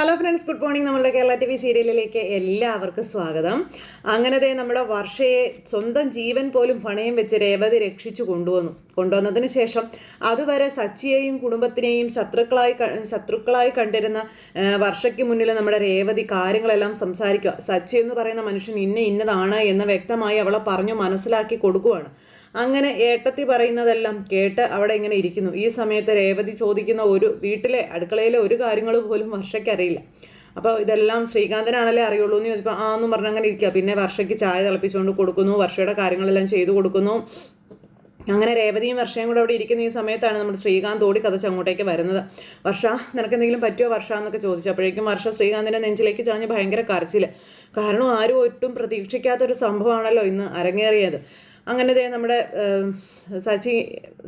Hello friends good morning നമ്മുടെ Kerala T V സീരിയലിലേക്ക് എല്ലാവർക്കും സ്വാഗതം. അങ്ങനത്തെ നമ്മുടെ വർഷയെ സ്വന്തം ജീവൻ പോലും പണയം വെച്ച് രേവതി രക്ഷിച്ചു കൊണ്ടുവന്നു. കൊണ്ടുവന്നതിന് ശേഷം അതുവരെ സച്ചിയെയും കുടുംബത്തിനെയും ശത്രുക്കളായി ശത്രുക്കളായി കണ്ടിരുന്ന വർഷയ്ക്ക് മുന്നിൽ നമ്മുടെ രേവതി കാര്യങ്ങളെല്ലാം സംസാരിക്കുക. സച്ചി എന്ന് പറയുന്ന മനുഷ്യൻ ഇന്ന ഇന്നതാണ് എന്ന് വ്യക്തമായി അവളെ പറഞ്ഞു മനസ്സിലാക്കി കൊടുക്കുവാണ്. അങ്ങനെ ഏട്ടത്തി പറയുന്നതെല്ലാം കേട്ട് അവിടെ ഇങ്ങനെ ഇരിക്കുന്നു. ഈ സമയത്ത് രേവതി ചോദിക്കുന്ന ഒരു വീട്ടിലെ അടുക്കളയിലെ ഒരു കാര്യങ്ങൾ പോലും വർഷയ്ക്കറിയില്ല അപ്പോൾ ഇതെല്ലാം ശ്രീകാന്തനാണല്ലേ അറിയുള്ളൂ എന്ന് ചോദിച്ചപ്പോൾ ആ എന്ന് പറഞ്ഞ് അങ്ങനെ ഇരിക്കുക. പിന്നെ വർഷയ്ക്ക് ചായ തിളപ്പിച്ചുകൊണ്ട് കൊടുക്കുന്നു വർഷയുടെ കാര്യങ്ങളെല്ലാം ചെയ്തു കൊടുക്കുന്നു. അങ്ങനെ രേവതിയും വർഷയും കൂടെ അവിടെ ഇരിക്കുന്ന ഈ സമയത്താണ് നമ്മുടെ ശ്രീകാന്ത് ഓടി കഥ അങ്ങോട്ടേക്ക് വരുന്നത്. വർഷ നിനക്ക് എന്തെങ്കിലും പറ്റുമോ വർഷ? എന്നൊക്കെ ചോദിച്ചപ്പോഴേക്കും വർഷ ശ്രീകാന്തിന്റെ നെഞ്ചിലേക്ക് ചാഞ്ഞ് ഭയങ്കര കരച്ചിൽ കാരണം ആരും ഒട്ടും പ്രതീക്ഷിക്കാത്തൊരു സംഭവമാണല്ലോ ഇന്ന് അരങ്ങേറിയത്. അങ്ങനെ ദേ നമ്മുടെ സച്ചി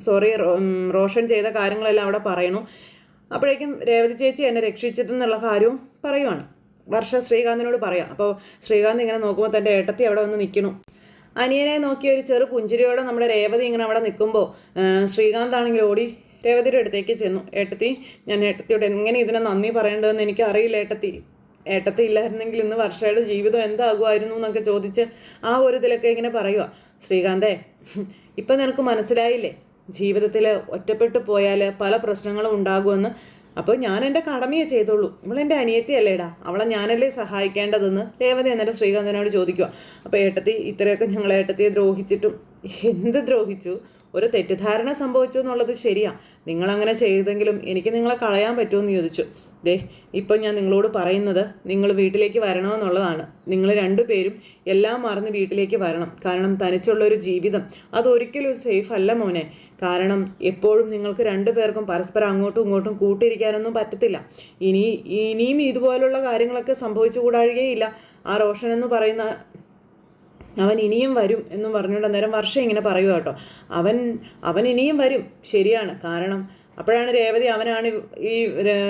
സോറി റോഷൻ ചെയ്ത കാര്യങ്ങളെല്ലാം അവിടെ പറയണു അപ്പോഴേക്കും രേവതി ചേച്ചി എന്നെ രക്ഷിച്ചതെന്നുള്ള കാര്യവും പറയുവാണ്. വർഷ ശ്രീകാന്തിനോട് പറയാം. അപ്പോൾ ശ്രീകാന്ത് ഇങ്ങനെ നോക്കുമ്പോൾ തന്റെ ഏട്ടത്തി അവിടെ വന്ന് നിൽക്കണു അനിയനെ നോക്കിയ ഒരു ചെറു പുഞ്ചിരിയോടെ നമ്മുടെ രേവതി ഇങ്ങനെ അവിടെ നിൽക്കുമ്പോൾ ശ്രീകാന്ത് ആണെങ്കിൽ ഓടി രേവതിയുടെ അടുത്തേക്ക് ചെന്നു. ഏട്ടത്തി ഞാൻ ഏട്ടത്തിയോട് എങ്ങനെ ഇതിനെ നന്ദി പറയേണ്ടതെന്ന് എനിക്ക് അറിയില്ല ഏട്ടത്തി. ഏട്ടത്തി ഇല്ലായിരുന്നെങ്കിൽ ഇന്ന് വർഷയുടെ ജീവിതം എന്താകുമായിരുന്നു എന്നൊക്കെ ചോദിച്ച് ആ ഒരു ഇതിലൊക്കെ ഇങ്ങനെ പറയുക ശ്രീകാന്തേ ഇപ്പം നിനക്ക് മനസ്സിലായില്ലേ? ജീവിതത്തിൽ ഒറ്റപ്പെട്ടു പോയാൽ പല പ്രശ്നങ്ങളും ഉണ്ടാകുമെന്ന്. അപ്പോൾ ഞാൻ എന്റെ കടമയെ ചെയ്തോളൂ ഇവളെന്റെ അനിയത്തി അല്ലേടാ അവളെ ഞാനല്ലേ സഹായിക്കേണ്ടതെന്ന് രേവതി എന്നിട്ട് ശ്രീകാന്തനോട് ചോദിക്കുക അപ്പോൾ ഏട്ടത്തി ഇത്രയൊക്കെ ഞങ്ങൾ ഏട്ടത്തിയെ ദ്രോഹിച്ചിട്ടും എന്ത് ദ്രോഹിച്ചു? ഒരു തെറ്റിദ്ധാരണ സംഭവിച്ചു എന്നുള്ളത് ശരിയാ. നിങ്ങളങ്ങനെ ചെയ്തെങ്കിലും എനിക്ക് നിങ്ങളെ കളയാൻ പറ്റുമെന്ന് ചോദിച്ചു. ദേ ഇപ്പം ഞാൻ നിങ്ങളോട് പറയുന്നത് നിങ്ങൾ വീട്ടിലേക്ക് വരണമെന്നുള്ളതാണ്. നിങ്ങൾ രണ്ടുപേരും എല്ലാം മറന്ന് വീട്ടിലേക്ക് വരണം. കാരണം തനിച്ചുള്ള ഒരു ജീവിതം അതൊരിക്കലും സേഫ് അല്ല മോനെ. കാരണം എപ്പോഴും നിങ്ങൾക്ക് രണ്ടു പേർക്കും പരസ്പരം അങ്ങോട്ടും ഇങ്ങോട്ടും കൂട്ടിരിക്കാനൊന്നും പറ്റത്തില്ല. ഇനി ഇനിയും ഇതുപോലുള്ള കാര്യങ്ങളൊക്കെ സംഭവിച്ചു കൂടാഴുകയില്ല ആ റോഷൻ എന്ന് പറയുന്ന അവൻ ഇനിയും വരും എന്നും പറഞ്ഞുകൊണ്ട് അന്നേരം വർഷം ഇങ്ങനെ പറയുക കേട്ടോ. അവൻ അവൻ ഇനിയും വരും. ശരിയാണ്. കാരണം അപ്പോഴാണ് രേവതി അവനാണ് ഈ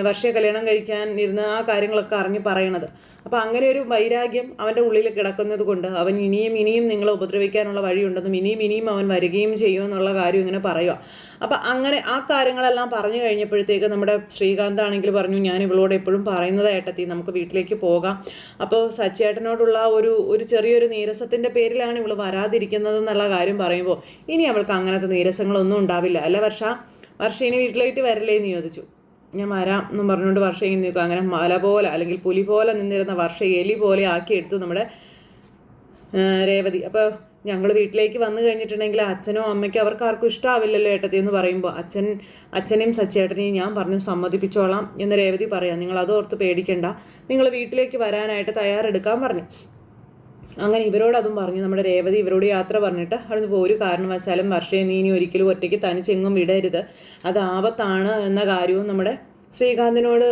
വർഷ കല്യാണം കഴിക്കാൻ ഇരുന്ന ആ കാര്യങ്ങളൊക്കെ അറിഞ്ഞ് പറയണത്. അപ്പോൾ അങ്ങനെ ഒരു വൈരാഗ്യം അവന്റെ ഉള്ളിൽ കിടക്കുന്നത് കൊണ്ട് അവൻ ഇനിയും ഇനിയും നിങ്ങളെ ഉപദ്രവിക്കാനുള്ള വഴിയുണ്ടെന്നും ഇനിയും ഇനിയും അവൻ വരികയും ചെയ്യുമെന്നുള്ള കാര്യം ഇങ്ങനെ പറയുക അപ്പം അങ്ങനെ ആ കാര്യങ്ങളെല്ലാം പറഞ്ഞു കഴിഞ്ഞപ്പോഴത്തേക്ക് നമ്മുടെ ശ്രീകാന്ത് ആണെങ്കിൽ പറഞ്ഞു ഞാൻ ഇവളോട് എപ്പോഴും പറയുന്നത് ഏട്ടത്തി നമുക്ക് വീട്ടിലേക്ക് പോകാം. അപ്പോൾ സച്ചേട്ടനോടുള്ള ഒരു ഒരു ചെറിയൊരു നീരസത്തിന്റെ പേരിലാണ് ഇവൾ വരാതിരിക്കുന്നത് എന്നുള്ള കാര്യം പറയുമ്പോൾ ഇനി അവൾക്ക് അങ്ങനത്തെ നീരസങ്ങളൊന്നും ഉണ്ടാവില്ല. അല്ല വർഷ? വർഷ വീട്ടിലായിട്ട് വരില്ലേ എന്ന് ചോദിച്ചു. ഞാൻ വരാം എന്നും പറഞ്ഞുകൊണ്ട് വർഷയിൽ നിൽക്കും അങ്ങനെ മല പോലെ അല്ലെങ്കിൽ പുലി പോലെ നിന്നിരുന്ന വർഷ എലി പോലെ ആക്കിയെടുത്തു നമ്മുടെ രേവതി. അപ്പോൾ ഞങ്ങൾ വീട്ടിലേക്ക് വന്നു കഴിഞ്ഞിട്ടുണ്ടെങ്കിൽ അച്ഛനോ അമ്മയ്ക്കോ അവർക്ക് ആർക്കും ഇഷ്ടമാവില്ലല്ലോ ഏട്ടത്തി എന്ന് പറയുമ്പോൾ അച്ഛൻ അച്ഛനെയും സച്ചേട്ടനെയും ഞാൻ പറഞ്ഞ് സമ്മതിപ്പിച്ചോളാം എന്ന് രേവതി പറയാം. നിങ്ങൾ അതോർത്ത് പേടിക്കണ്ട. നിങ്ങൾ വീട്ടിലേക്ക് വരാനായിട്ട് തയ്യാറെടുക്കാൻ പറഞ്ഞു. അങ്ങനെ ഇവരോട് അതും പറഞ്ഞു. നമ്മുടെ രേവതി ഇവരോട് യാത്ര പറഞ്ഞിട്ട് അവിടുന്ന് ഇപ്പോൾ ഒരു കാരണവശാലും വർഷയെ നീ ഇനി ഒരിക്കലും ഒറ്റയ്ക്ക് തനിച്ചെങ്ങും വിടരുത്. അത് ആപത്താണ് എന്ന കാര്യവും നമ്മുടെ ശ്രീകാന്തിനോട്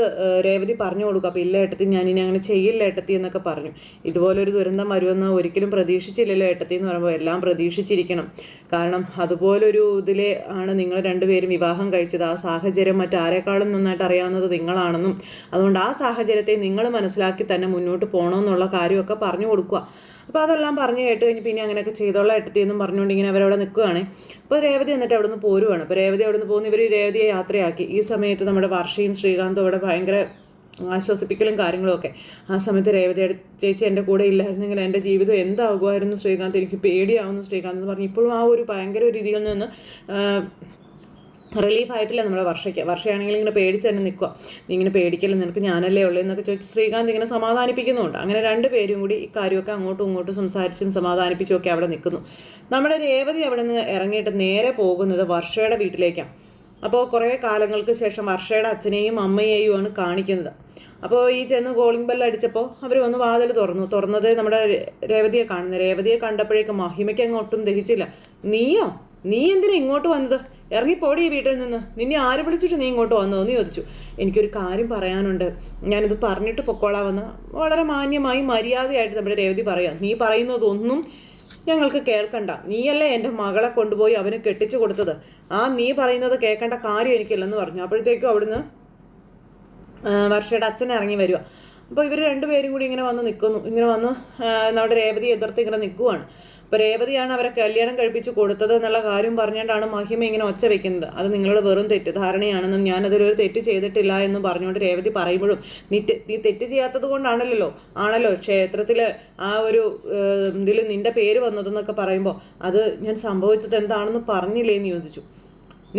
രേവതി പറഞ്ഞു കൊടുക്കുക അപ്പോൾ ഇല്ല ഏട്ടത്തി ഞാൻ ഇനി അങ്ങനെ ചെയ്യില്ല ഏട്ടത്തി എന്നൊക്കെ പറഞ്ഞു. ഇതുപോലൊരു ദുരന്തം വരുമെന്ന് ഒരിക്കലും പ്രതീക്ഷിച്ചില്ലല്ലോ ഏട്ടത്തി എന്ന് പറയുമ്പോൾ എല്ലാം പ്രതീക്ഷിച്ചിരിക്കണം. കാരണം അതുപോലൊരു ഇതിലെ ആണ് നിങ്ങൾ രണ്ടുപേരും വിവാഹം കഴിച്ചത്. ആ സാഹചര്യം മറ്റാരെക്കാളും നന്നായിട്ട് അറിയാവുന്നത് നിങ്ങളാണെന്നും അതുകൊണ്ട് ആ സാഹചര്യത്തെ നിങ്ങൾ മനസ്സിലാക്കി തന്നെ മുന്നോട്ട് പോകണമെന്നുള്ള കാര്യമൊക്കെ പറഞ്ഞു കൊടുക്കുക. അപ്പോൾ അതെല്ലാം പറഞ്ഞു കേട്ട് കഴിഞ്ഞ് പിന്നെ അങ്ങനെയൊക്കെ ചെയ്തോളാം എട്ടത്തി എന്നും പറഞ്ഞുകൊണ്ട് ഇങ്ങനെ അവരവിടെ നിൽക്കുകയാണ്. അപ്പോൾ രേവതി എന്നിട്ട് അവിടെ നിന്ന് പോരുവാണ്. അപ്പോൾ രേവതി അവിടെ നിന്ന് പോകുന്ന. ഇവർ രേവതിയെ യാത്രയാക്കി. ഈ സമയത്ത് നമ്മുടെ വർഷയും ശ്രീകാന്തും അവിടെ ഭയങ്കര ആശ്വസിപ്പിക്കലും കാര്യങ്ങളും ഒക്കെ. ആ സമയത്ത് രേവതി അടുത്ത് ചേച്ചി എന്റെ കൂടെ ഇല്ലായിരുന്നെങ്കിൽ എന്റെ ജീവിതം എന്താകുമായിരുന്നു ശ്രീകാന്ത്? എനിക്ക് പേടിയാവുന്നു ശ്രീകാന്ത് എന്ന് പറഞ്ഞു ഇപ്പോഴും ആ ഒരു ഭയങ്കര രീതിയിൽ നിന്ന് റിലീഫ് ആയിട്ടില്ല നമ്മുടെ വർഷയ്ക്ക്. വർഷയാണെങ്കിൽ ഇങ്ങനെ പേടിച്ച് തന്നെ നിൽക്കുക. നീ ഇങ്ങനെ പേടിക്കല്ല നിനക്ക് ഞാനല്ലേ ഉള്ളൂ എന്നൊക്കെ ചോദിച്ച് ശ്രീകാന്ത് ഇങ്ങനെ സമാധാനിപ്പിക്കുന്നുണ്ട് അങ്ങനെ രണ്ട് പേരും കൂടി ഇക്കാര്യമൊക്കെ കാര്യമൊക്കെ അങ്ങോട്ടും ഇങ്ങോട്ടും സംസാരിച്ചും സമാധാനിപ്പിച്ചും ഒക്കെ അവിടെ നിൽക്കുന്നു. നമ്മുടെ രേവതി അവിടെ നിന്ന് ഇറങ്ങിയിട്ട് നേരെ പോകുന്നത് വർഷയുടെ വീട്ടിലേക്കാണ്. അപ്പോൾ കുറേ കാലങ്ങൾക്ക് ശേഷം വർഷയുടെ അച്ഛനെയും അമ്മയെയും ആണ് കാണിക്കുന്നത്. അപ്പോൾ ഈ ചെന്ന് കോളിംഗ് ബെൽ അടിച്ചപ്പോൾ അവർ വന്ന് വാതിൽ തുറന്നു. തുറന്നത് നമ്മുടെ രേവതിയെ കാണുന്നത്. രേവതിയെ കണ്ടപ്പോഴേക്കും മഹിമയ്ക്ക് അങ്ങ് ഒട്ടും ദഹിച്ചില്ല. നീയോ? നീ എന്തിനാ ഇങ്ങോട്ട് വന്നത്? ഇറങ്ങിപ്പോടി ഈ വീട്ടിൽ നിന്ന്. നിന്നെ ആര് വിളിച്ചിട്ട് നീ ഇങ്ങോട്ട് വന്നതെന്ന് ചോദിച്ചു. എനിക്കൊരു കാര്യം പറയാനുണ്ട്. ഞാനിത് പറഞ്ഞിട്ട് പൊക്കോളാമെന്ന് വളരെ മാന്യമായി മര്യാദയായിട്ട് നമ്മുടെ രേവതി പറയാം. നീ പറയുന്നതൊന്നും ഞങ്ങൾക്ക് കേൾക്കണ്ട. നീയല്ലേ എന്റെ മകളെ കൊണ്ടുപോയി അവന് കെട്ടിച്ചു കൊടുത്തത്. ആ നീ പറയുന്നത് കേൾക്കേണ്ട കാര്യം എനിക്കില്ലെന്ന് പറഞ്ഞു. അപ്പോഴത്തേക്കും അവിടുന്ന് വർഷയുടെ അച്ഛൻ ഇറങ്ങി വരിക. അപ്പോൾ ഇവർ രണ്ടുപേരും കൂടി ഇങ്ങനെ വന്ന് നിൽക്കുന്നു ഇങ്ങനെ വന്ന് നമ്മുടെ രേവതി എതിർത്ത് ഇങ്ങനെ നിൽക്കുവാണ്. രേവതിയാണ് അവരെ കല്യാണം കഴിപ്പിച്ച് കൊടുത്തത് എന്നുള്ള കാര്യം പറഞ്ഞുകൊണ്ടാണ് മഹിമ ഇങ്ങനെ ഒച്ച വെക്കുന്നത്. അത് നിങ്ങളുടെ വെറും തെറ്റിദ്ധാരണയാണെന്നും ഞാനതിലൊരു തെറ്റ് ചെയ്തിട്ടില്ല എന്നും പറഞ്ഞുകൊണ്ട് രേവതി പറയുമ്പോഴും നീ നീ തെറ്റ് ചെയ്യാത്തത് കൊണ്ടാണല്ലോ ആണല്ലോ ക്ഷേത്രത്തിൽ ആ ഒരു ഇതിൽ നിന്റെ പേര് വന്നതെന്നൊക്കെ പറയുമ്പോൾ അത് ഞാൻ സംഭവിച്ചത് എന്താണെന്ന് പറഞ്ഞില്ലേ എന്ന് ചോദിച്ചു.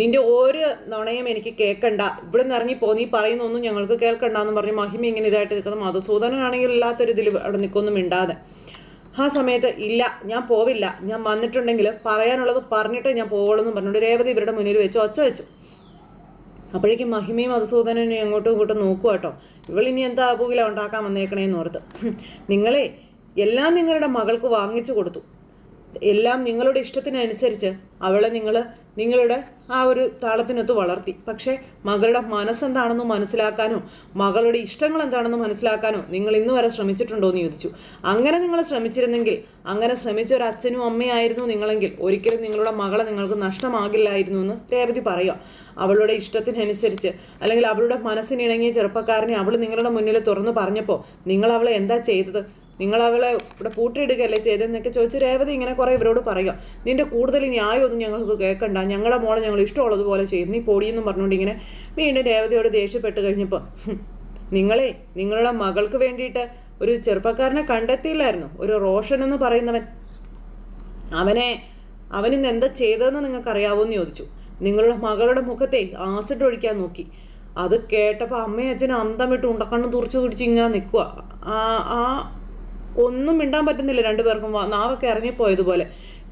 നിന്റെ ഒരു നുണയും എനിക്ക് കേൾക്കണ്ട ഇവിടെ നിന്ന് പോ നീ പറയുന്നൊന്നും ഞങ്ങൾക്ക് കേൾക്കണ്ട എന്ന് പറഞ്ഞ് മഹിമ ഇങ്ങനെ ഇതായിട്ട് നിൽക്കുന്ന മധുസൂദനാണെങ്കിൽ ഇല്ലാത്തൊരു ഇതിൽ അവിടെ നിൽക്കൊന്നും മിണ്ടാതെ. ആ സമയത്ത് ഇല്ല ഞാൻ പോവില്ല. ഞാൻ വന്നിട്ടുണ്ടെങ്കിൽ പറയാനുള്ളത് പറഞ്ഞിട്ടേ ഞാൻ പോവുള്ളൂ എന്ന് രേവതി ഇവരുടെ മുന്നിൽ വെച്ച് ഒച്ച വെച്ചു. അപ്പോഴേക്കും മഹിമയും മധുസൂദനും അങ്ങോട്ടും ഇങ്ങോട്ടും നോക്കുക കേട്ടോ. ഇനി എന്താ അപൂകില ഉണ്ടാക്കാൻ വന്നേക്കണേന്ന് ഓർത്ത്. നിങ്ങളെ എല്ലാം നിങ്ങളുടെ മകൾക്ക് വാങ്ങിച്ചു കൊടുത്തു. എല്ലാം നിങ്ങളുടെ ഇഷ്ടത്തിനനുസരിച്ച് അവളെ നിങ്ങൾ നിങ്ങളുടെ ആ ഒരു താളത്തിനൊത്ത് വളർത്തി. പക്ഷേ മകളുടെ മനസ്സെന്താണെന്ന് മനസ്സിലാക്കാനോ മകളുടെ ഇഷ്ടങ്ങൾ എന്താണെന്ന് മനസ്സിലാക്കാനോ നിങ്ങൾ ഇന്ന് വരെ ശ്രമിച്ചിട്ടുണ്ടോ എന്ന് ചോദിച്ചു. അങ്ങനെ നിങ്ങൾ ശ്രമിച്ചിരുന്നെങ്കിൽ അങ്ങനെ ശ്രമിച്ച ഒരു അച്ഛനും അമ്മയായിരുന്നു നിങ്ങളെങ്കിൽ ഒരിക്കലും നിങ്ങളുടെ മകളെ നിങ്ങൾക്ക് നഷ്ടമാകില്ലായിരുന്നു എന്ന് രേവതി പറയുക. അവളുടെ ഇഷ്ടത്തിനനുസരിച്ച് അല്ലെങ്കിൽ അവളുടെ മനസ്സിനിണങ്ങിയ ചെറുപ്പക്കാരനെ അവൾ നിങ്ങളുടെ മുന്നിൽ തുറന്നു പറഞ്ഞപ്പോൾ നിങ്ങൾ അവളെ എന്താ ചെയ്തത്? നിങ്ങൾ അവളെ ഇവിടെ പൂട്ടിയിടുകയല്ലേ ചെയ്തതെന്നൊക്കെ ചോദിച്ച് രേവതി ഇങ്ങനെ കുറേ ഇവരോട് പറയുക. നിന്റെ കൂടുതൽ ന്യായമൊന്നും ഞങ്ങൾക്ക് കേൾക്കണ്ട. ഞങ്ങളുടെ മോളെ ഞങ്ങൾ ഇഷ്ടമുള്ളതുപോലെ ചെയ്യും. നീ പൊടിയെന്നും പറഞ്ഞുകൊണ്ട് ഇങ്ങനെ വീണ്ടും രേവതിയോട് ദേഷ്യപ്പെട്ട് കഴിഞ്ഞപ്പോൾ നിങ്ങളെ നിങ്ങളുടെ മകൾക്ക് വേണ്ടിയിട്ട് ഒരു ചെറുപ്പക്കാരനെ കണ്ടെത്തിയില്ലായിരുന്നു. ഒരു റോഷൻ എന്ന് പറയുന്നവൻ. അവനെ അവനിന്ന് എന്താ ചെയ്തതെന്ന് നിങ്ങൾക്ക് അറിയാവോ എന്ന് ചോദിച്ചു. നിങ്ങളുടെ മകളുടെ മുഖത്തെ ആസിഡ് ഒഴിക്കാൻ നോക്കി. അത് കേട്ടപ്പോൾ അമ്മയും അച്ഛനും അന്തം വിട്ട് തുറച്ചു പിടിച്ച് ഇങ്ങനെ നിൽക്കുക. ആ ആ ഒന്നും മിണ്ടാൻ പറ്റുന്നില്ല രണ്ടുപേർക്കും. നാവൊക്കെ ഇറങ്ങിപ്പോയതുപോലെ.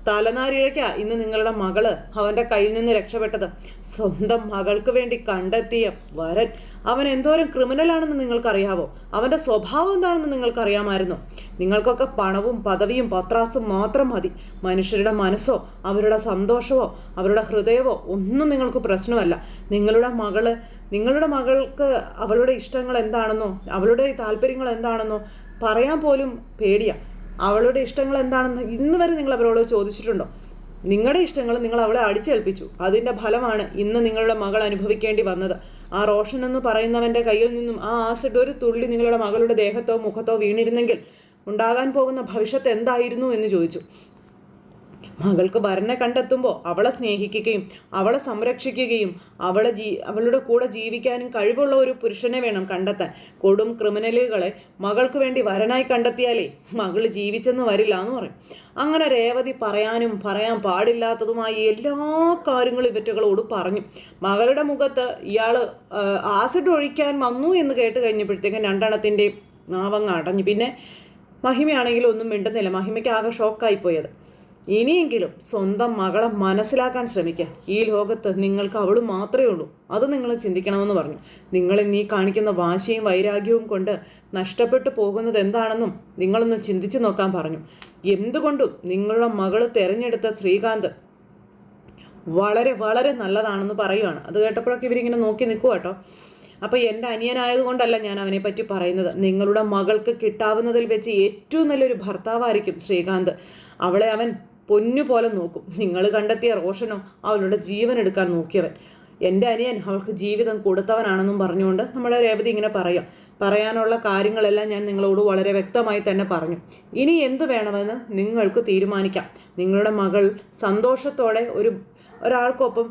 തലനാരിഴയ്ക്ക ഇന്ന് നിങ്ങളുടെ മകൾ അവന്റെ കയ്യിൽ നിന്ന് രക്ഷപ്പെട്ടത്. സ്വന്തം മകൾക്ക് വേണ്ടി കണ്ടെത്തിയ വരൻ. അവൻ എന്തോരം ക്രിമിനലാണെന്ന് നിങ്ങൾക്കറിയാവോ? അവന്റെ സ്വഭാവം എന്താണെന്ന് നിങ്ങൾക്കറിയാമായിരുന്നു. നിങ്ങൾക്കൊക്കെ പണവും പദവിയും പത്രാസും മാത്രം മതി. മനുഷ്യരുടെ മനസ്സോ അവരുടെ സന്തോഷമോ അവരുടെ ഹൃദയമോ ഒന്നും നിങ്ങൾക്ക് പ്രശ്നമല്ല. നിങ്ങളുടെ മകൾ നിങ്ങളുടെ മകൾക്ക് അവളുടെ ഇഷ്ടങ്ങൾ എന്താണെന്നോ അവളുടെ താല്പര്യങ്ങൾ എന്താണെന്നോ പറയാൻ പോലും പേടിയാ. അവളുടെ ഇഷ്ടങ്ങൾ എന്താണെന്ന് ഇന്ന് വരെ നിങ്ങൾ അവരോട് ചോദിച്ചിട്ടുണ്ടോ? നിങ്ങളുടെ ഇഷ്ടങ്ങൾ നിങ്ങൾ അവളെ അടിച്ചേൽപ്പിച്ചു. അതിന്റെ ഫലമാണ് ഇന്ന് നിങ്ങളുടെ മകൾ അനുഭവിക്കേണ്ടി വന്നത്. ആ റോഷൻ എന്ന് പറയുന്നവന്റെ കയ്യിൽ നിന്നും ആ ആസിഡ് ഒരു തുള്ളി നിങ്ങളുടെ മകളുടെ ദേഹത്തോ മുഖത്തോ വീണിരുന്നെങ്കിൽ ഉണ്ടാകാൻ പോകുന്ന ഭവിഷ്യത്ത് എന്തായിരുന്നു എന്ന് ചോദിച്ചു. മകൾക്ക് ഭരണ കണ്ടെത്തുമ്പോൾ അവളെ സ്നേഹിക്കുകയും അവളെ സംരക്ഷിക്കുകയും അവളെ ജീ അവളുടെ കൂടെ ജീവിക്കാനും കഴിവുള്ള ഒരു പുരുഷനെ വേണം കണ്ടെത്താൻ. കൊടും ക്രിമിനലുകളെ മകൾക്ക് വേണ്ടി വരനായി കണ്ടെത്തിയാലേ മകൾ ജീവിച്ചെന്ന് വരില്ല എന്ന് പറയും. അങ്ങനെ രേവതി പറയാനും പറയാൻ പാടില്ലാത്തതുമായി എല്ലാ കാര്യങ്ങളും ഇവറ്റുകളോട് പറഞ്ഞു. മകളുടെ മുഖത്ത് ഇയാൾ ആസിഡ് ഒഴിക്കാൻ വന്നു എന്ന് കേട്ട് കഴിഞ്ഞപ്പോഴത്തേക്കും രണ്ടെണ്ണത്തിന്റെ നാവങ്ങ അടഞ്ഞു. പിന്നെ മഹിമയാണെങ്കിലും ഒന്നും മിണ്ടുന്നില്ല. മഹിമയ്ക്ക് ആകെ ഷോക്കായി പോയത്. ഇനിയെങ്കിലും സ്വന്തം മകളെ മനസ്സിലാക്കാൻ ശ്രമിക്കുക ഈ ലോകത്ത് നിങ്ങൾക്ക് അവൾ മാത്രമേ ഉള്ളൂ. അത് നിങ്ങൾ ചിന്തിക്കണമെന്ന് പറഞ്ഞു. നിങ്ങൾ നീ കാണിക്കുന്ന വാശിയും വൈരാഗ്യവും കൊണ്ട് നഷ്ടപ്പെട്ടു പോകുന്നത് എന്താണെന്നും നിങ്ങളൊന്ന് ചിന്തിച്ചു നോക്കാൻ പറഞ്ഞു. എന്തുകൊണ്ടും നിങ്ങളുടെ മകൾ തിരഞ്ഞെടുത്ത ശ്രീകാന്ത് വളരെ വളരെ നല്ലതാണെന്ന് പറയുവാണ്. അത് കേട്ടപ്പോഴൊക്കെ ഇവരിങ്ങനെ നോക്കി നിൽക്കുക കേട്ടോ അപ്പോൾ എന്റെ അനിയനായതുകൊണ്ടല്ല ഞാൻ അവനെ പറ്റി പറയുന്നത്. നിങ്ങളുടെ മകൾക്ക് കിട്ടാവുന്നതിൽ വെച്ച് ഏറ്റവും നല്ലൊരു ഭർത്താവായിരിക്കും ശ്രീകാന്ത്. അവളെ അവൻ പൊന്നു പോലെ നോക്കും. നിങ്ങൾ കണ്ടെത്തിയ റോഷനോ അവളുടെ ജീവൻ എടുക്കാൻ നോക്കിയവൻ. എന്റെ അനിയൻ അവൾക്ക് ജീവിതം കൊടുത്തവനാണെന്നും പറഞ്ഞുകൊണ്ട് നമ്മുടെ രേവതി ഇങ്ങനെ പറയാം. പറയാനുള്ള കാര്യങ്ങളെല്ലാം ഞാൻ നിങ്ങളോട് വളരെ വ്യക്തമായി തന്നെ പറഞ്ഞു. ഇനി എന്തു വേണമെന്ന് നിങ്ങൾക്ക് തീരുമാനിക്കാം. നിങ്ങളുടെ മകൾ സന്തോഷത്തോടെ ഒരു ഒരാൾക്കൊപ്പം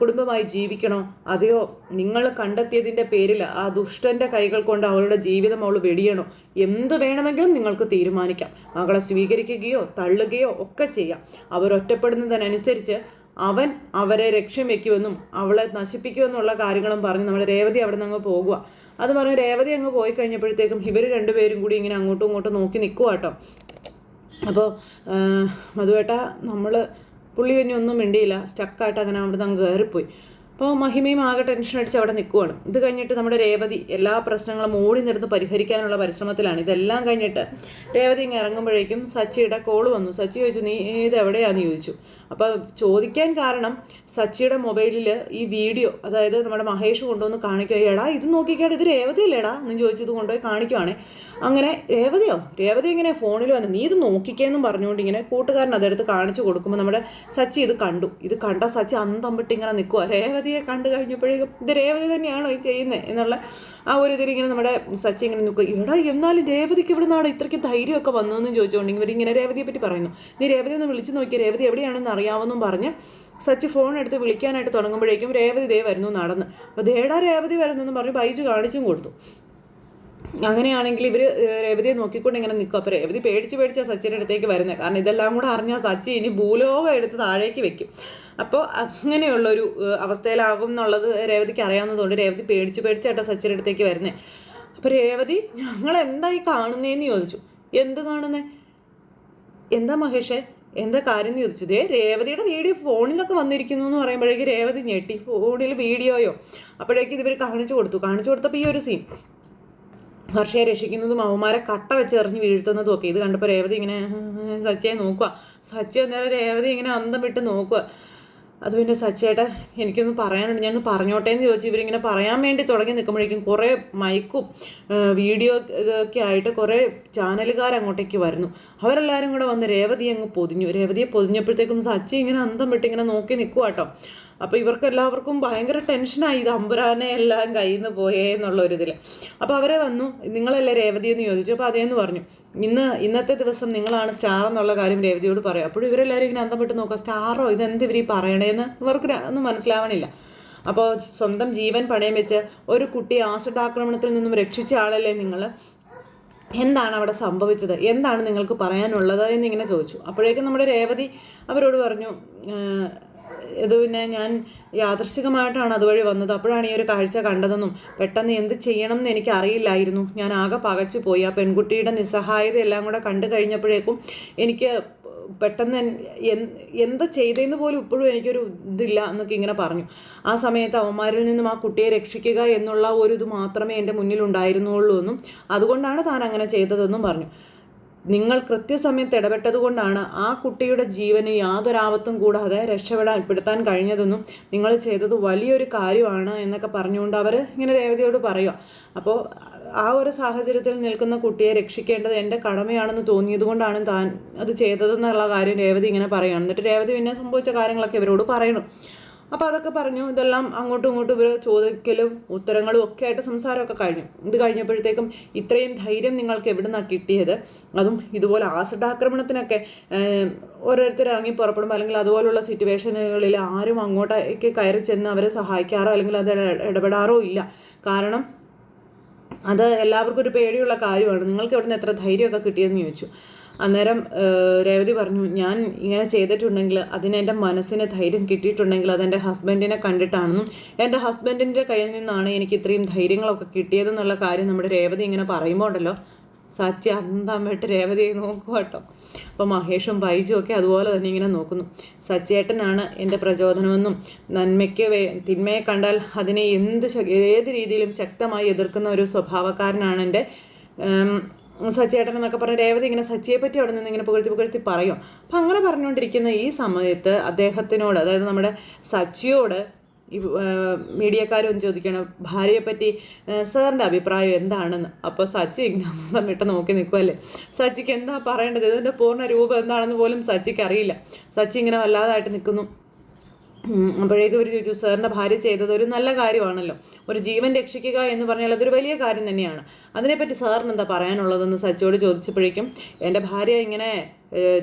കുടുംബമായി ജീവിക്കണോ? അതെയോ? നിങ്ങൾ കണ്ടെത്തിയതിന്റെ പേരിൽ ആ ദുഷ്ടന്റെ കൈകൾ കൊണ്ട് അവളുടെ ജീവിതം അവൾ വെടിയണോ? എന്ത് വേണമെങ്കിലും നിങ്ങൾക്ക് തീരുമാനിക്കാം. മകളെ സ്വീകരിക്കുകയോ തള്ളുകയോ ഒക്കെ ചെയ്യാം. അവരൊറ്റപ്പെടുന്നതിനനുസരിച്ച് അവൻ അവരെ ലക്ഷ്യം വെക്കുമെന്നും അവളെ നശിപ്പിക്കുമെന്നുള്ള കാര്യങ്ങളും പറഞ്ഞ് നമ്മുടെ രേവതി അവിടെ നിന്ന് അങ്ങ് പോകുക അത് പറഞ്ഞ് രേവതി അങ്ങ് പോയി കഴിഞ്ഞപ്പോഴത്തേക്കും ഇവർ രണ്ടുപേരും കൂടി ഇങ്ങനെ അങ്ങോട്ടും ഇങ്ങോട്ടും നോക്കി നിൽക്കുക കേട്ടോ. അപ്പോൾ മധുവേട്ട നമ്മൾ പുള്ളി പിന്നെ ഒന്നും മിണ്ടിയില്ല. സ്റ്റക്കായിട്ട് അങ്ങനെ അവിടെ അങ്ങ് കയറിപ്പോയി. അപ്പോൾ മഹിമയും ആകെ ടെൻഷൻ അടിച്ച് അവിടെ നിൽക്കുവാണ് ഇത് കഴിഞ്ഞിട്ട് നമ്മുടെ രേവതി എല്ലാ പ്രശ്നങ്ങളും ഓടി നിർന്ന് പരിഹരിക്കാനുള്ള പരിശ്രമത്തിലാണ്. ഇതെല്ലാം കഴിഞ്ഞിട്ട് രേവതി ഇങ്ങ് ഇറങ്ങുമ്പോഴേക്കും സച്ചിയുടെ കോൾ വന്നു. സച്ചി ചോദിച്ചു നീ ഇത് എവിടെയാന്ന് ചോദിച്ചു? അപ്പോൾ ചോദിക്കാൻ കാരണം സച്ചിയുടെ മൊബൈലിൽ ഈ വീഡിയോ അതായത് നമ്മുടെ മഹേഷ് കൊണ്ടുവന്ന് കാണിക്കുക എടാ ഇത് നോക്കിക്കാട് ഇത് രേവതിയല്ലേടാ? എന്ന് ചോദിച്ചത് കൊണ്ടുപോയി കാണിക്കുവാണേ. അങ്ങനെ രേവതിയോ? രേവതി ഇങ്ങനെ ഫോണിൽ വന്ന്? നീ ഇത് നോക്കിക്കേന്നും പറഞ്ഞുകൊണ്ട് ഇങ്ങനെ കൂട്ടുകാരൻ അതെടുത്ത് കാണിച്ചു കൊടുക്കുമ്പോൾ നമ്മുടെ സച്ചി ഇത് കണ്ടു. ഇത് കണ്ട സച്ചി അന്തം വിട്ട് ഇങ്ങനെ നിൽക്കുക രേവതിയെ കണ്ടു കഴിഞ്ഞപ്പോഴേക്കും ഇത് രേവതി തന്നെയാണോ ഈ ചെയ്യുന്നത് എന്നുള്ള ആ ഒരു ഇതിൽ ഇങ്ങനെ നമ്മുടെ സച്ചി ഇങ്ങനെ നോക്കുക എടാ എന്നാലും രേവതിക്ക് ഇവിടെ നിന്നാണ് ഇത്രയ്ക്ക് ധൈര്യമൊക്കെ വന്നതെന്ന് ചോദിച്ചുകൊണ്ട് ഇവരിങ്ങനെ രേവതിയെ പറ്റി പറയുന്നു. നീ രേവതി ഒന്ന് വിളിച്ചു നോക്കിയ രേവതി എവിടെയാണെന്ന് അറിയാമെന്നും പറഞ്ഞ് സച്ചി ഫോൺ എടുത്ത് വിളിക്കാനായിട്ട് തുടങ്ങുമ്പോഴേക്കും രേവതി ദേ വരുന്നു നടന്ന്. അപ്പോൾ ദേടാ രേവതി വരുന്നെന്ന് പറഞ്ഞ് ബൈജു കാണിച്ചും കൊടുത്തു. അങ്ങനെയാണെങ്കിൽ ഇവർ രേവതിയെ നോക്കിക്കൊണ്ട് ഇങ്ങനെ നിൽക്കും. അപ്പോൾ രേവതി പേടിച്ച് പേടിച്ച് സച്ചിന്റെ അടുത്തേക്ക് വരുന്നത് കാരണം ഇതെല്ലാം കൂടെ അറിഞ്ഞാൽ സച്ചി ഇനി ഭൂലോകം എടുത്ത് താഴേക്ക് വെക്കും. അപ്പോൾ അങ്ങനെയുള്ളൊരു അവസ്ഥയിലാകും എന്നുള്ളത് രേവതിക്ക് അറിയാവുന്നതുകൊണ്ട് രേവതി പേടിച്ച് പേടിച്ചാട്ടോ സച്ചിന്റെ അടുത്തേക്ക് വരുന്നത് അപ്പോൾ രേവതി ഞങ്ങൾ എന്തായി കാണുന്നതെന്ന് ചോദിച്ചു. എന്ത് കാണുന്നേ? എന്താ മഹേഷേ? എന്താ കാര്യം എന്ന് ചോദിച്ചു. ദേ രേവതിയുടെ വീഡിയോ ഫോണിലൊക്കെ വന്നിരിക്കുന്നു എന്ന് പറയുമ്പോഴേക്ക് രേവതി ഞെട്ടി. ഫോണിൽ വീഡിയോയോ? അപ്പോഴേക്ക് ഇതിവർ കാണിച്ചു കൊടുത്തു. കാണിച്ചു കൊടുത്തപ്പോൾ ഈ ഒരു സീൻ ഹർഷയെ രക്ഷിക്കുന്നതും അവന്മാരെ കട്ട വെച്ച് എറിഞ്ഞ് വീഴ്ത്തുന്നതും ഒക്കെ. ഇത് കണ്ടപ്പോൾ രേവതി ഇങ്ങനെ സച്ചയെ നോക്കുക സച്ചി അന്നേരം രേവതി ഇങ്ങനെ അന്തം വിട്ട് നോക്കുക അത് പിന്നെ സച്ചേട്ടാ എനിക്കൊന്ന് പറയാനുണ്ട്. ഞാൻ പറഞ്ഞോട്ടെ എന്ന് ചോദിച്ചു. ഇവരിങ്ങനെ പറയാൻ വേണ്ടി തുടങ്ങി നിൽക്കുമ്പോഴേക്കും കുറേ മൈക്കും വീഡിയോ ഇതൊക്കെ ആയിട്ട് കുറേ ചാനലുകാർ അങ്ങോട്ടേക്ക് വരുന്നു. അവരെല്ലാവരും കൂടെ വന്ന് രേവതി അങ്ങ് പൊതിഞ്ഞു. രേവതിയെ പൊതിഞ്ഞപ്പോഴത്തേക്കും സച്ചി ഇങ്ങനെ അന്തം വിട്ട് ഇങ്ങനെ നോക്കി നിൽക്കുക കേട്ടോ അപ്പോൾ ഇവർക്ക് എല്ലാവർക്കും ഭയങ്കര ടെൻഷനായി ഇത് അമ്പുരാനെ എല്ലാം കയ്യിൽ നിന്ന് പോയേ എന്നുള്ള ഒരു ഇതിൽ അപ്പോൾ അവരെ വന്നു. നിങ്ങളല്ലേ രേവതി എന്ന് ചോദിച്ചു. അപ്പോൾ അതേന്ന് പറഞ്ഞു. ഇന്ന് ഇന്നത്തെ ദിവസം നിങ്ങളാണ് സ്റ്റാർ എന്നുള്ള കാര്യം രേവതിയോട് പറയും. അപ്പോഴും ഇവരെല്ലാവരും ഇങ്ങനെ അന്തം വിട്ട് നോക്കുക. സ്റ്റാറോ ഇതെന്ത് ഇവർ ഈ പറയണേന്ന്? ഇവർക്ക് ഒന്നും മനസ്സിലാവണില്ല. അപ്പോൾ സ്വന്തം ജീവൻ പണയം വെച്ച് ഒരു കുട്ടിയെ ആസിഡ് ആക്രമണത്തിൽ നിന്നും രക്ഷിച്ച ആളല്ലേ നിങ്ങൾ എന്താണ് അവിടെ സംഭവിച്ചത്? എന്താണ് നിങ്ങൾക്ക് പറയാനുള്ളത് എന്നിങ്ങനെ ചോദിച്ചു. അപ്പോഴേക്കും നമ്മുടെ രേവതി അവരോട് പറഞ്ഞു "ഏഹ്, ഇത് പിന്നെ ഞാൻ യാദൃശികമായിട്ടാണ് അതുവഴി വന്നത്. അപ്പോഴാണ് ഈ ഒരു കാഴ്ച കണ്ടതെന്നും പെട്ടെന്ന് എന്ത് ചെയ്യണം എന്ന് എനിക്ക് അറിയില്ലായിരുന്നു ഞാൻ ആകെ പകച്ചു പോയി. ആ പെൺകുട്ടിയുടെ നിസ്സഹായത എല്ലാം കൂടെ കണ്ടു കഴിഞ്ഞപ്പോഴേക്കും എനിക്ക് പെട്ടെന്ന് എന്താ ചെയ്തതെന്ന് പോലും ഇപ്പോഴും എനിക്കൊരു ഇതില്ല എന്നൊക്കെ ഇങ്ങനെ പറഞ്ഞു. ആ സമയത്ത് അവന്മാരിൽ നിന്നും ആ കുട്ടിയെ രക്ഷിക്കുക എന്നുള്ള ഒരു ഇത് മാത്രമേ എന്റെ മുന്നിൽ ഉണ്ടായിരുന്നുള്ളൂ എന്നും അതുകൊണ്ടാണ് താൻ അങ്ങനെ ചെയ്തതെന്നും പറഞ്ഞു. നിങ്ങൾ കൃത്യസമയത്ത് ഇടപെട്ടതുകൊണ്ടാണ് ആ കുട്ടിയുടെ ജീവന് യാതൊരാപത്തും കൂടാതെ രക്ഷപ്പെടാൻ പെടുത്താൻ കഴിഞ്ഞതെന്നും നിങ്ങൾ ചെയ്തത് വലിയൊരു കാര്യമാണ് എന്നൊക്കെ പറഞ്ഞുകൊണ്ട് അവർ ഇങ്ങനെ രേവതിയോട് പറയുക അപ്പോൾ ആ ഒരു സാഹചര്യത്തിൽ നിൽക്കുന്ന കുട്ടിയെ രക്ഷിക്കേണ്ടത് എന്റെ കടമയാണെന്ന് തോന്നിയത് കൊണ്ടാണ് താൻ അത് ചെയ്തതെന്നുള്ള കാര്യം രേവതി ഇങ്ങനെ പറയുകയാണ് എന്നിട്ട് രേവതി പിന്നെ സംഭവിച്ച കാര്യങ്ങളൊക്കെ ഇവരോട് പറയണം. അപ്പോൾ അതൊക്കെ പറഞ്ഞു ഇതെല്ലാം അങ്ങോട്ടും ഇങ്ങോട്ടും ഇവർ ചോദിക്കലും ഉത്തരങ്ങളും ഒക്കെ ആയിട്ട് സംസാരമൊക്കെ കഴിഞ്ഞു. ഇത് കഴിഞ്ഞപ്പോഴത്തേക്കും ഇത്രയും ധൈര്യം നിങ്ങൾക്ക് എവിടെ നിന്നാണ് കിട്ടിയത്? അതും ഇതുപോലെ ആസിഡ് ആക്രമണത്തിനൊക്കെ ഏഹ്, ഓരോരുത്തർ ഇറങ്ങി പുറപ്പെടുമ്പോൾ അല്ലെങ്കിൽ അതുപോലുള്ള സിറ്റുവേഷനുകളിൽ ആരും അങ്ങോട്ടേക്ക് കയറി ചെന്ന് അവരെ സഹായിക്കാറോ അല്ലെങ്കിൽ അത് ഇടപെടാറോ ഇല്ല. കാരണം അത് എല്ലാവർക്കും ഒരു പേടിയുള്ള കാര്യമാണ്. നിങ്ങൾക്ക് എവിടെ നിന്ന് എത്ര ധൈര്യമൊക്കെ കിട്ടിയെന്ന് ചോദിച്ചു. അന്നേരം രേവതി പറഞ്ഞു ഞാൻ ഇങ്ങനെ ചെയ്തിട്ടുണ്ടെങ്കിൽ അതിന് എന്റെ മനസ്സിന് ധൈര്യം കിട്ടിയിട്ടുണ്ടെങ്കിൽ അതെന്റെ ഹസ്ബൻഡിനെ കണ്ടിട്ടാണെന്നും എന്റെ ഹസ്ബൻഡിന്റെ കയ്യിൽ നിന്നാണ് എനിക്ക് ഇത്രയും ധൈര്യങ്ങളൊക്കെ കിട്ടിയതെന്നുള്ള കാര്യം നമ്മുടെ രേവതി ഇങ്ങനെ പറയുമ്പോൾ ഉണ്ടല്ലോ. സത്യ അന്തമ്മയിട്ട് രേവതിയെ നോക്കുക കേട്ടോ. അപ്പോൾ മഹേഷും ബൈജും ഒക്കെ അതുപോലെ തന്നെ ഇങ്ങനെ നോക്കുന്നു. സച്ചേട്ടനാണ് എന്റെ പ്രചോദനമെന്നും നന്മയ്ക്ക് വേ തിന്മയെ കണ്ടാൽ അതിനെ എന്ത് ഏത് രീതിയിലും ശക്തമായി എതിർക്കുന്ന ഒരു സ്വഭാവക്കാരനാണ് എന്റെ സച്ചേട്ടൻ എന്നൊക്കെ പറഞ്ഞ് രേവതി ഇങ്ങനെ സച്ചിയെ പറ്റി അവിടെ നിന്ന് ഇങ്ങനെ പുകഴ്ത്തി പുകഴ്ത്തി പറയും. അപ്പം അങ്ങനെ പറഞ്ഞുകൊണ്ടിരിക്കുന്ന ഈ സമയത്ത് അദ്ദേഹത്തിനോട് അതായത് നമ്മുടെ സച്ചിയോട് ഈ മീഡിയക്കാരും ചോദിക്കണം ഭാര്യയെപ്പറ്റി സാറിന്റെ അഭിപ്രായം എന്താണെന്ന്? അപ്പോൾ സച്ചി ഇങ്ങനെ വിട്ട് നോക്കി നിൽക്കുമല്ലേ സച്ചിക്ക് എന്താ പറയേണ്ടത്? ഇതിന്റെ പൂർണ രൂപം എന്താണെന്ന് പോലും സച്ചിക്ക് അറിയില്ല. സച്ചി ഇങ്ങനെ വല്ലാതായിട്ട് നിൽക്കുന്നു. അപ്പോഴേക്കും ഇവർ ചോദിച്ചു സാറിന്റെ ഭാര്യ ചെയ്തത് ഒരു നല്ല കാര്യമാണല്ലോ. ഒരു ജീവൻ രക്ഷിക്കുക എന്ന് പറഞ്ഞാൽ അതൊരു വലിയ കാര്യം തന്നെയാണ്. അതിനെപ്പറ്റി സാറിന് എന്താ പറയാനുള്ളതെന്ന് സച്ചോട് ചോദിച്ചപ്പോഴേക്കും എന്റെ ഭാര്യ ഇങ്ങനെ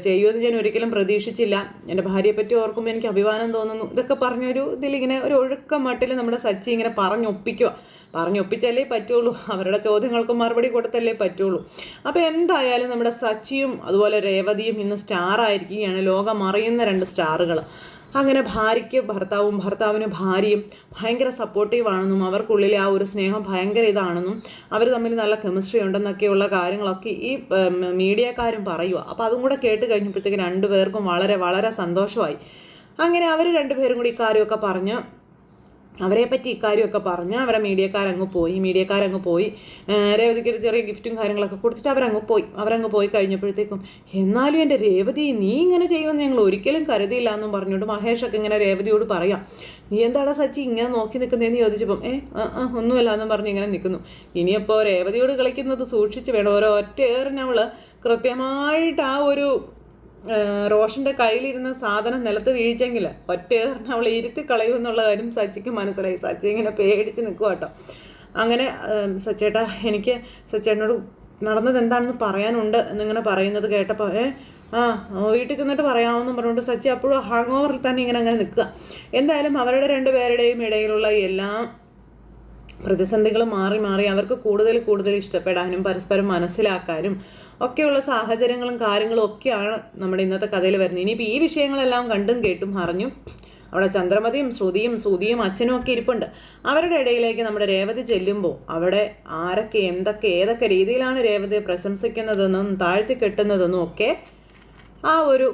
ചെയ്യുമെന്ന് ഞാൻ ഒരിക്കലും പ്രതീക്ഷിച്ചില്ല. എന്റെ ഭാര്യയെപ്പറ്റി ഓർക്കുമ്പോൾ എനിക്ക് അഭിമാനം തോന്നുന്നു. ഇതൊക്കെ പറഞ്ഞൊരു ഇതിലിങ്ങനെ ഒരു ഒഴുക്ക മട്ടിൽ നമ്മുടെ സച്ചി ഇങ്ങനെ പറഞ്ഞൊപ്പിക്കുക പറഞ്ഞൊപ്പിച്ചാലേ പറ്റുള്ളൂ. അവരുടെ ചോദ്യങ്ങൾക്ക് മറുപടി കൊടുത്തല്ലേ പറ്റുള്ളൂ. അപ്പോൾ എന്തായാലും നമ്മുടെ സച്ചിയും അതുപോലെ രേവതിയും ഇന്ന് സ്റ്റാർ ആയിരിക്കുകയാണ് ലോകം അറിയുന്ന രണ്ട് സ്റ്റാറുകൾ അങ്ങനെ ഭാര്യയ്ക്ക് ഭർത്താവും ഭർത്താവിന് ഭാര്യയും ഭയങ്കര സപ്പോർട്ടീവ് ആണെന്നും അവർക്കുള്ളിലെ ആ ഒരു സ്നേഹം ഭയങ്കര ഇതാണെന്നും അവർ തമ്മിൽ നല്ല കെമിസ്ട്രി ഉണ്ടെന്നൊക്കെയുള്ള കാര്യങ്ങളൊക്കെ ഈ മീഡിയക്കാരും പറയുക അപ്പോൾ അതും കൂടെ കേട്ട് കഴിഞ്ഞപ്പോഴത്തേക്ക് രണ്ടുപേർക്കും വളരെ വളരെ സന്തോഷമായി. അങ്ങനെ അവർ രണ്ടുപേരും കൂടി ഇക്കാര്യമൊക്കെ പറഞ്ഞ് അവരെ പറ്റി ഇക്കാര്യമൊക്കെ പറഞ്ഞ് അവരെ മീഡിയക്കാരങ്ങ് പോയി മീഡിയക്കാരങ്ങ് പോയി രേവതിക്ക് ഒരു ചെറിയ ഗിഫ്റ്റും കാര്യങ്ങളൊക്കെ കൊടുത്തിട്ട് അവരങ്ങ് പോയി. അവരങ്ങ് പോയി കഴിഞ്ഞപ്പോഴത്തേക്കും എന്നാലും എന്റെ രേവതി നീ ഇങ്ങനെ ചെയ്യുമെന്ന് ഞങ്ങൾ ഒരിക്കലും കരുതിയില്ല എന്നും പറഞ്ഞുകൊണ്ട് മഹേഷൊക്കെ ഇങ്ങനെ രേവതിയോട് പറയാം. നീ എന്താടാ സച്ചി ഇങ്ങനെ നോക്കി നിൽക്കുന്നതെന്ന് ചോദിച്ചപ്പം ഏ ഒന്നുമില്ല എന്നും പറഞ്ഞ് ഇങ്ങനെ നിൽക്കുന്നു. ഇനിയിപ്പോൾ രേവതിയോട് കളിക്കുന്നത് സൂക്ഷിച്ച് വേണം. ഓരോ ഒറ്റ ഏറിനവൾ കൃത്യമായിട്ട് ആ ഒരു റോഷന്റെ കയ്യിലിരുന്ന സാധനം നിലത്ത് വീഴ്ചെങ്കിൽ ഒറ്റയേറിന് അവളെ ഇരുത്തി കളയുമെന്നുള്ള കാര്യം സച്ചിക്ക് മനസ്സിലായി. സച്ചി ഇങ്ങനെ പേടിച്ച് നിൽക്കുക കേട്ടോ അങ്ങനെ സച്ചേട്ടാ എനിക്ക് സച്ചേട്ടനോട് നടന്നത് എന്താണെന്ന് പറയാനുണ്ട് എന്നിങ്ങനെ പറയുന്നത് കേട്ടപ്പോൾ ഏ ആ വീട്ടിൽ ചെന്നിട്ട് പറയാമെന്നും പറഞ്ഞുകൊണ്ട് സച്ചി അപ്പോഴും ഹാങ് ഓവറിൽ തന്നെ ഇങ്ങനെ അങ്ങനെ നിൽക്കുക എന്തായാലും അവരുടെ രണ്ടുപേരുടെയും ഇടയിലുള്ള എല്ലാ പ്രതിസന്ധികൾ മാറി മാറി അവർക്ക് കൂടുതൽ കൂടുതൽ ഇഷ്ടപ്പെടാനും പരസ്പരം മനസ്സിലാക്കാനും ഒക്കെയുള്ള സാഹചര്യങ്ങളും കാര്യങ്ങളും ഒക്കെയാണ് നമ്മുടെ ഇന്നത്തെ കഥയിൽ വരുന്നത്. ഇനിയിപ്പോൾ ഈ വിഷയങ്ങളെല്ലാം കണ്ടും കേട്ടും അറിഞ്ഞും അവിടെ ചന്ദ്രമതിയും ശ്രുതിയും സുതിയും അച്ഛനും ഒക്കെ ഇരിപ്പുണ്ട്. അവരുടെ ഇടയിലേക്ക് നമ്മുടെ രേവതി ചെല്ലുമ്പോൾ അവിടെ ആരൊക്കെ എന്തൊക്കെ ഏതൊക്കെ രീതിയിലാണ് രേവതിയെ പ്രശംസിക്കുന്നതെന്നും താഴ്ത്തി കെട്ടുന്നതെന്നും ഒക്കെ ആ ഒരു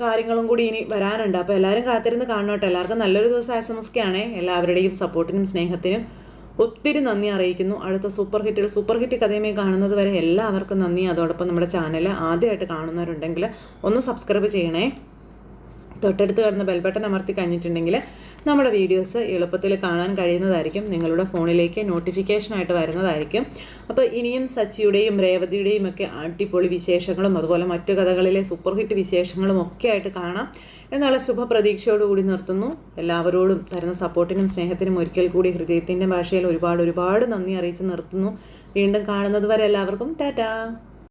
കാര്യങ്ങളും കൂടി ഇനി വരാനുണ്ട്. അപ്പോൾ എല്ലാവരും കാത്തിരുന്ന് കാണണോട്ടെ. എല്ലാവർക്കും നല്ലൊരു ദിവസം ആശംസിക്കുകയാണ്. എല്ലാവരുടെയും സപ്പോർട്ടിനും സ്നേഹത്തിനും ഒത്തിരി നന്ദി അറിയിക്കുന്നു. അടുത്ത സൂപ്പർ ഹിറ്റുകൾ സൂപ്പർ ഹിറ്റ് കഥയുമായി കാണുന്നത് വരെ എല്ലാവർക്കും നന്ദി. അതോടൊപ്പം നമ്മുടെ ചാനൽ ആദ്യമായിട്ട് കാണുന്നവരുണ്ടെങ്കിൽ ഒന്ന് സബ്സ്ക്രൈബ് ചെയ്യണേ. തൊട്ടടുത്ത് കിടന്ന ബെൽബട്ടൺ അമർത്തി കഴിഞ്ഞിട്ടുണ്ടെങ്കിൽ നമ്മുടെ വീഡിയോസ് എളുപ്പത്തിൽ കാണാൻ കഴിയുന്നതായിരിക്കും. നിങ്ങളുടെ ഫോണിലേക്ക് നോട്ടിഫിക്കേഷനായിട്ട് വരുന്നതായിരിക്കും. അപ്പോൾ ഇനിയും സച്ചിയുടെയും രേവതിയുടെയും ഒക്കെ അടിപൊളി വിശേഷങ്ങളും അതുപോലെ മറ്റു കഥകളിലെ സൂപ്പർ ഹിറ്റ് വിശേഷങ്ങളും ഒക്കെ ആയിട്ട് കാണാം. എന്നുള്ള ശുഭപ്രതീക്ഷയോടുകൂടി നിർത്തുന്നു. എല്ലാവരോടും തരുന്ന സപ്പോർട്ടിനും സ്നേഹത്തിനും ഒരിക്കൽ കൂടി ഹൃദയത്തിന്റെ ഭാഷയിൽ ഒരുപാട് ഒരുപാട് നന്ദി അറിയിച്ച് നിർത്തുന്നു. വീണ്ടും കാണുന്നത് വരെ എല്ലാവർക്കും ടാറ്റാ.